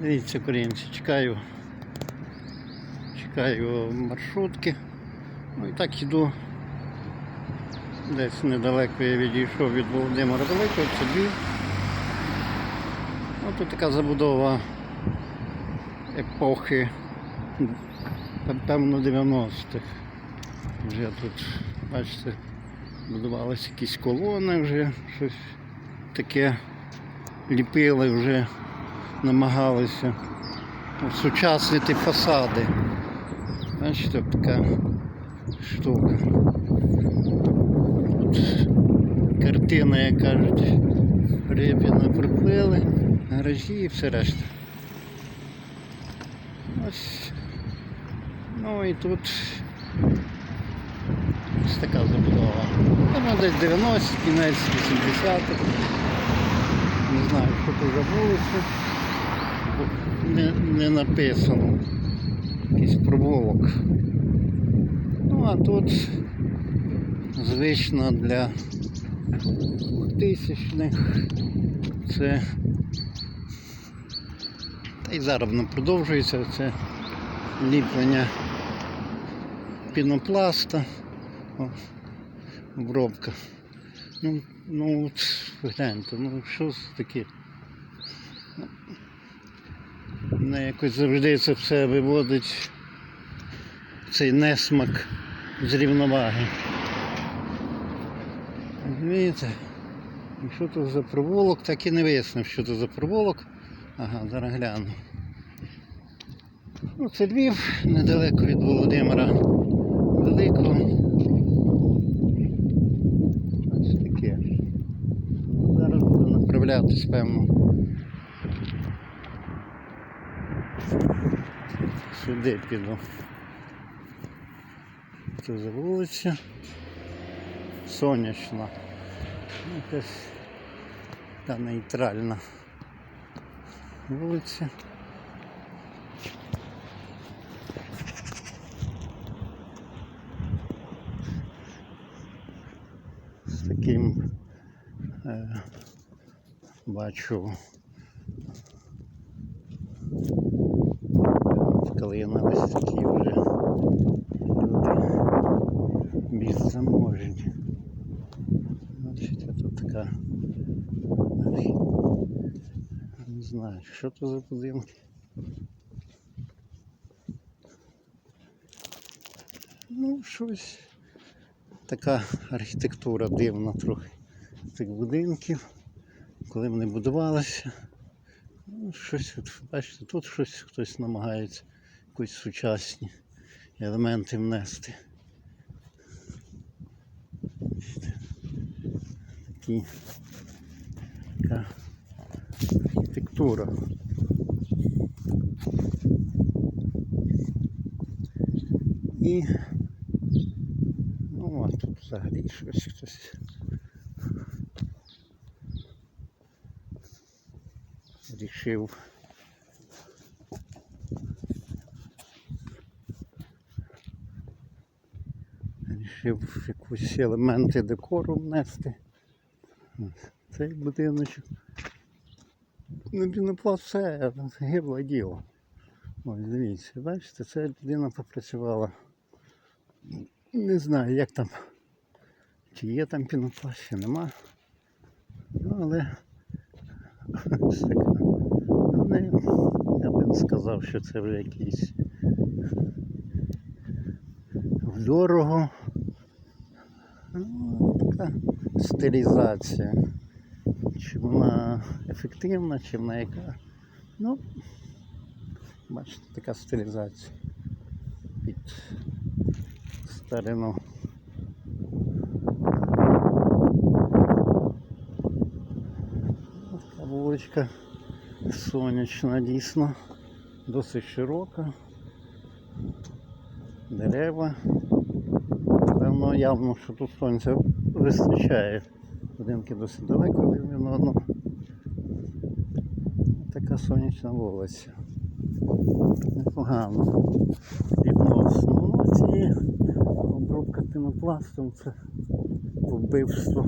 Дивіться, українці, чекаю. Чекаю маршрутки. Ну і так іду. Десь недалеко я відійшов від Володимира Великого, це Львів. Ну, тут така забудова епохи, певно, 90-х. Вже тут, бачите, будувалися якісь колони вже, щось таке ліпили вже, намагалися сучаснити фасади. Бачите, така штука. Тут картина, як кажуть, Рибіна приплили, гаражі і все решта. Ось. Ну і тут ось така забудова. Там десь 90 кінець 80-х. Не знаю, що тут за. Не, не написано. Якийсь провулок. Ну а тут звично для 2000-х це та й зараз воно продовжується це ліплення пінопласта, О, обробка. Ну, ну гляньте, ну що це таке? Мене якось завжди це все виводить цей несмак з рівноваги. Розумієте? І що це за провулок, так і не вияснив, що це за провулок. Ага, зараз гляну. Ну, це Львів, недалеко від Володимира Великого. Ось таке. Зараз буду направлятись, певно. Сюди піду. Це за вулиця. Сонячна. Ну, Якась така нейтральна вулиця. З таким е, бачу калина ось такі вже люди більш заможні. Бачите, тут така не знаю, що це за будинки. Ну, щось. Така архітектура дивна трохи цих будинків, коли вони будувалися. Ну, щось, от, бачите, тут щось хтось намагається якісь сучасні елементи внести. Такі, така архітектура. І ну, а тут взагалі щось хтось. Рішив Рішив якісь елементи декору внести. Ось Цей будиночок. Ну, пінопласт все гибло діло. Ось дивіться, бачите, ця людина попрацювала. Не знаю, як там, чи є там пінопласт, чи нема. Ну, але ось я б не сказав, що це вже якийсь дорого. Ну, така стилізація. Чи вона ефективна, чи вона яка. Ну, бачите, така стилізація під старину. Така вуличка сонячна дійсно, досить широка. Дерева. Певно, явно, що тут сонця вистачає. Будинки досить далеко один від одного. Така сонячна вулиця. Непогано. Відносно. Ну, ці обробка пінопластом це вбивство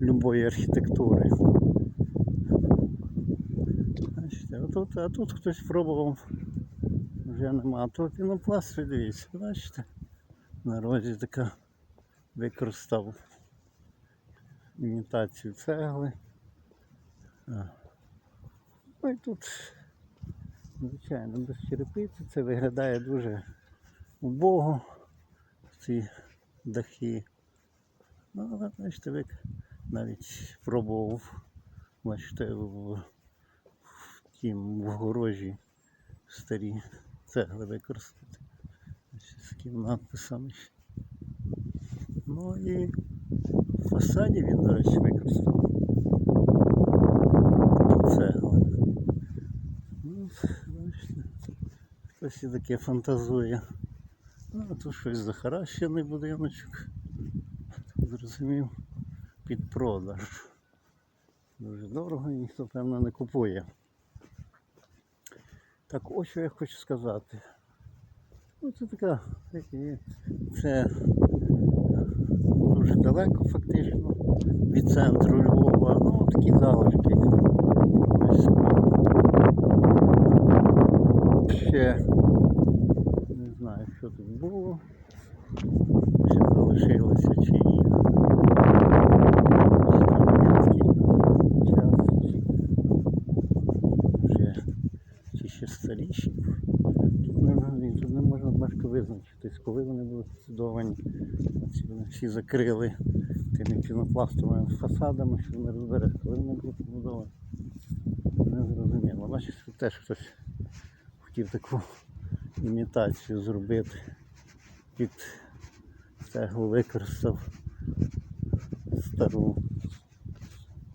любої архітектури. Бачите, а тут, а тут хтось пробував, вже нема. А тут пінопласт, дивіться, бачите? На розі така використав імітацію цегли. Ну і тут, звичайно, без черепиці це виглядає дуже убого, ці дахи. Ну, але бачите, ви навіть пробував, бачите, в, в тім в огорожі старі цегли використати. З такими надписами. Ну і в фасаді він, до речі, використав. Цегли. Ну, бачите, хтось і таке фантазує. Ну, а тут щось захаращений будиночок. Зрозумів, під продаж. Дуже дорого ніхто, певно, не купує. Так, ось що я хочу сказати. Ну, це така, це дуже далеко фактично від центру Львова. Ну, такі залишки. Ще не знаю, що тут було. Ще залишилося чи ні. Ще старіші. Тут не можна важко визначитись, коли вони були збудовані. Всі закрили тими пінопластовими фасадами, що не розбереш, коли вони були побудовані. Не зрозуміло. Бачиш, тут теж хтось хотів таку імітацію зробити. Під цеглу використав стару.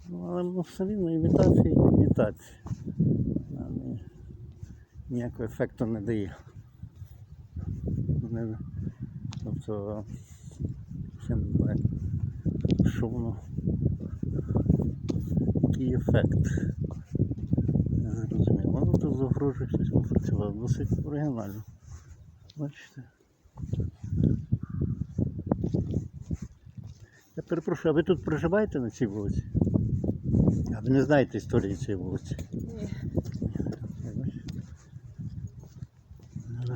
Ну, але ну, все рівно імітація є імітація. Ніякого ефекту не дає. Тобто, ще не знаю, що воно, який ефект. Зрозуміло. Ну тут загрожує щось попрацював. Досить оригінально. Бачите? Я перепрошую, а ви тут проживаєте на цій вулиці? А ви не знаєте історії цієї вулиці? Ні.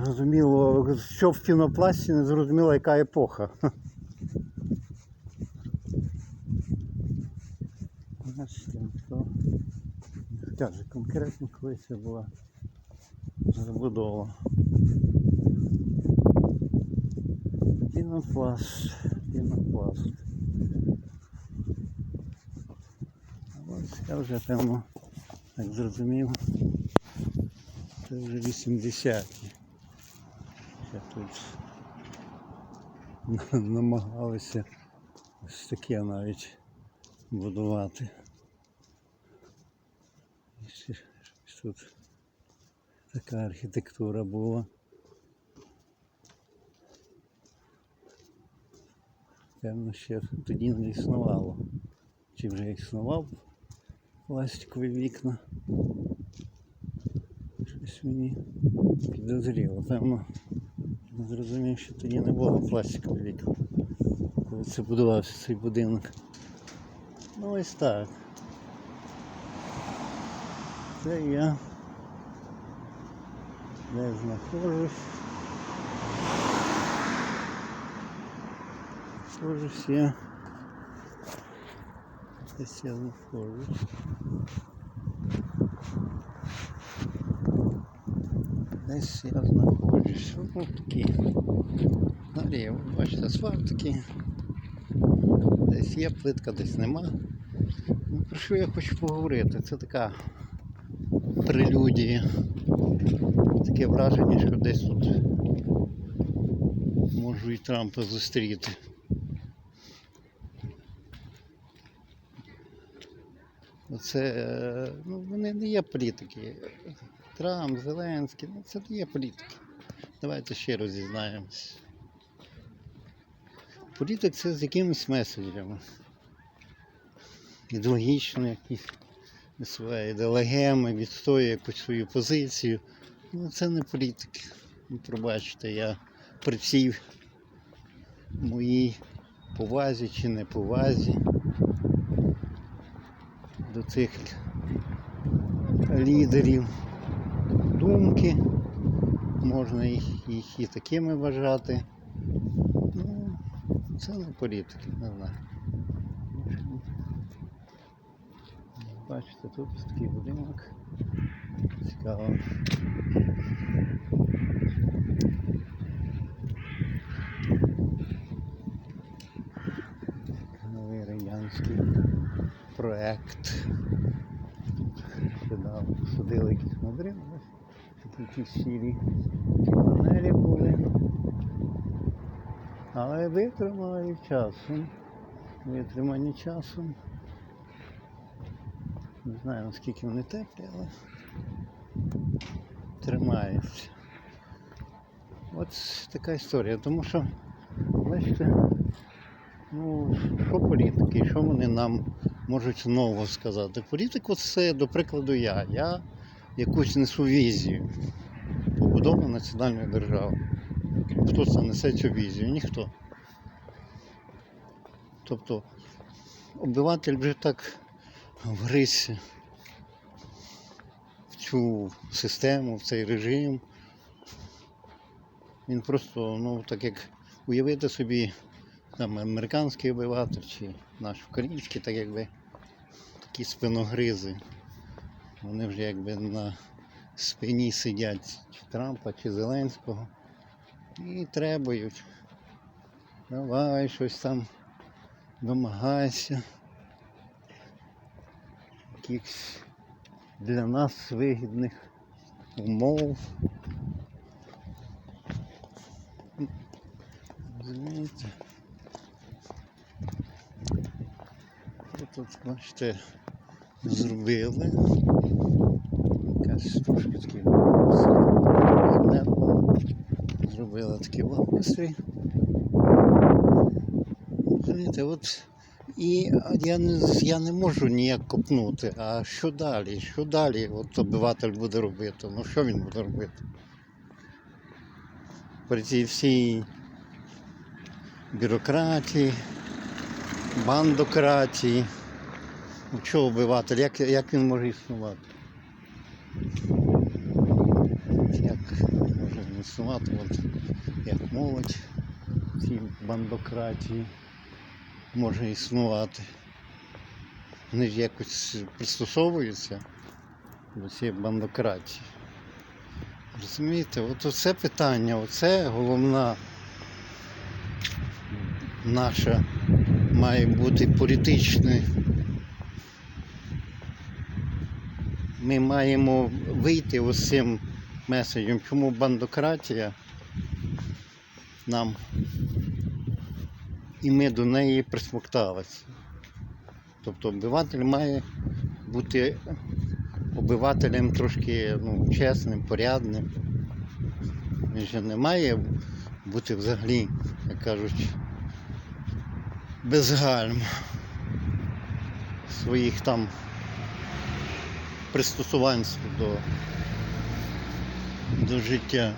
Зрозуміло, що в кінопласті, не зрозуміло, яка епоха. Бачите, то не каже конкретно, коли це була забудова. Пінопласт, пінопласт. Ось я вже певно так зрозумів. Це вже 80-ті. Ще тут намагалися ось таке навіть будувати. Тут така архітектура була. Певно, ще тоді не існувало. Чи вже існував пластикові вікна. Щось мені підозріло. Певно, не зрозумів, що тоді не було пластикових вікон, коли це будувався цей будинок. Ну ось так. Це я де знаходжусь. Знаходжусь я. Десь я знаходжусь. Десь я знаходжусь. Ось такі. Наліво, бачите, асфальт такий. Десь є плитка, десь нема. Ну, про що я хочу поговорити? Це така прелюдія. Таке враження, що десь тут можу і Трампа зустріти. Це, е, ну, вони не є політики. Трамп, Зеленський, ну це є політики. Давайте ще раз зізнаємось. Політик це з якимись меседжами. Ідеологічно якісь своє ідеологеми, відстоює якусь свою позицію. Ну це не політик. Ну, пробачте, я при всій моїй повазі чи неповазі до цих лідерів думки. Можна їх, їх і такими вважати. Ну, це не політики, не знаю. Бачите, тут такий будинок. Цікаво. Новий радянський проект. Сюди садили якісь мадрини, такі сірі панелі були. Але витримали часом. Витримані часом. Не знаю наскільки вони теплі, але тримаються. От така історія. Тому що, бачите, ну, що політики, що вони нам можуть нового сказати? Політик це, до прикладу, я. Я якусь несу візію побудови національної держави. Хто це несе цю візію? Ніхто. Тобто обиватель вже так вгризся в цю систему, в цей режим. Він просто, ну, так як уявити собі там американський обиватель чи наш український, так якби такі спиногризи. Вони вже якби на спині сидять чи Трампа, чи Зеленського і требують. Давай щось там домагайся. Якихось для нас вигідних умов. Розумієте? Тут, бачите, зробили. Якась трошки такі занедбано. Зробили такий благоустрій. Розумієте, от і я не, я не можу ніяк копнути. А що далі? Що далі от обиватель буде робити? Ну що він буде робити? При цій всій бюрократії, бандократії. Що обиватель? Як, як він може існувати? Як може існувати? От, як молодь в цій бандократії може існувати. Вони ж якось пристосовуються до цієї бандократії. Розумієте, от оце питання, оце головна наша має бути політичне. Ми маємо вийти ось цим меседжем, чому бандократія нам і ми до неї присмокталися. Тобто обиватель має бути обивателем трошки ну, чесним, порядним. Він же не має бути взагалі, як кажуть, без гальм своїх там пристосувань до, до життя.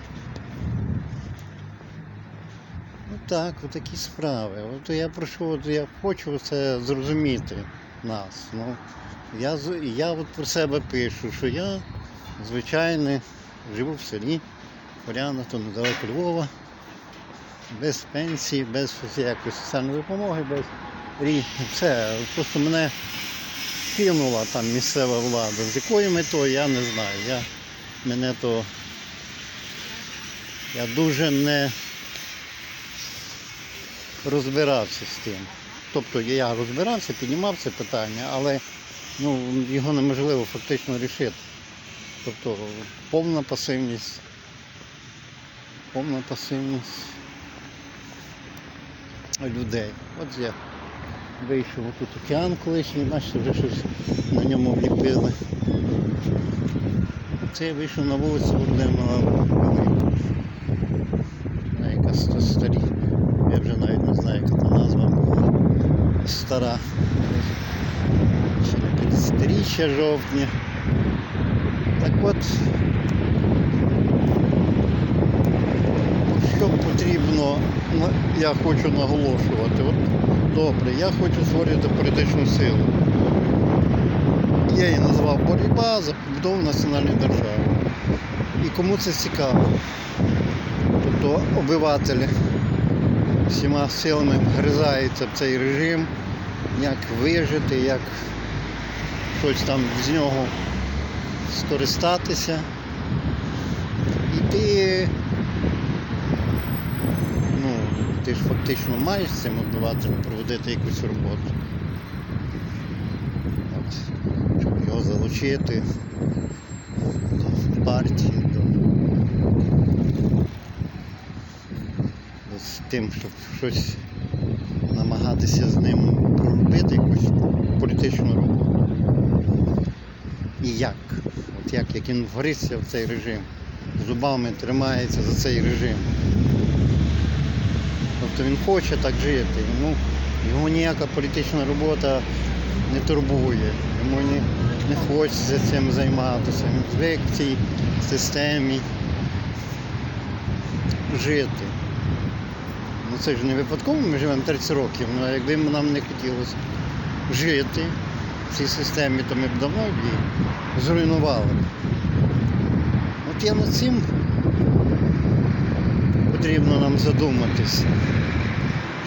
Ну так, отакі справи. От я прошу, от я хочу це зрозуміти нас. Ну, я, я от про себе пишу, що я звичайний, живу в селі, Поряна, то недалеко Львова, без пенсії, без якоїсь соціальної допомоги, без рі. Все. Просто мене кинула там місцева влада. З якою метою, я не знаю. Я, мене то я дуже не розбирався з тим. Тобто я розбирався, піднімав це питання, але ну, його неможливо фактично рішити. Тобто повна пасивність. Повна пасивність людей. От я вийшов тут океан колишній, бачите, вже щось на ньому вліпили. Це я вийшов на вулицю Володимира. Вона якась старі. Я вже навіть не знаю, яка та назва була. Стара. Ще не 50-річчя жовтня. Так от, що потрібно, я хочу наголошувати. От, добре, я хочу створювати політичну силу. Я її назвав боротьба за побудову національної держави. І кому це цікаво? Тобто обивателі всіма силами вгризаються в цей режим, як вижити, як щось там з нього скористатися. І ти, ну, ти ж фактично маєш цим обивателем проводити якусь роботу. От, щоб його залучити до партії, до, до тим, щоб щось намагатися з ним проробити якусь політичну роботу. І як? От як, як він вгризся в цей режим, зубами тримається за цей режим. Тобто він хоче так жити, йому, йому ніяка політична робота не турбує, йому не, не хочеться цим займатися. Він звик в цій системі жити. Ну це ж не випадково, ми живемо 30 років, ну а якби нам не хотілося жити в цій системі, то ми б давно її зруйнували. От я над цим потрібно нам задуматись,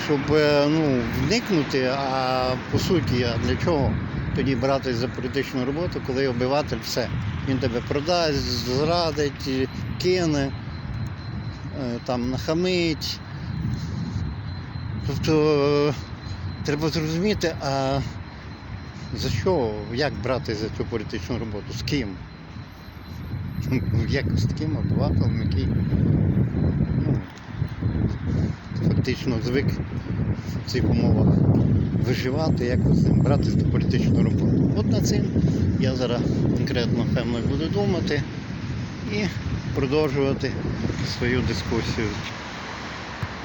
щоб е, ну, вникнути, а по суті, а для чого тоді братись за політичну роботу, коли обиватель все. Він тебе продасть, зрадить, кине, е, там нахамить. Тобто е, треба зрозуміти, а за що, як брати за цю політичну роботу? З ким? Як з таким обивателем, який ну, фактично звик в цих умовах виживати, якось ним братись до політичної роботи. От над цим я зараз конкретно певно буду думати і продовжувати свою дискусію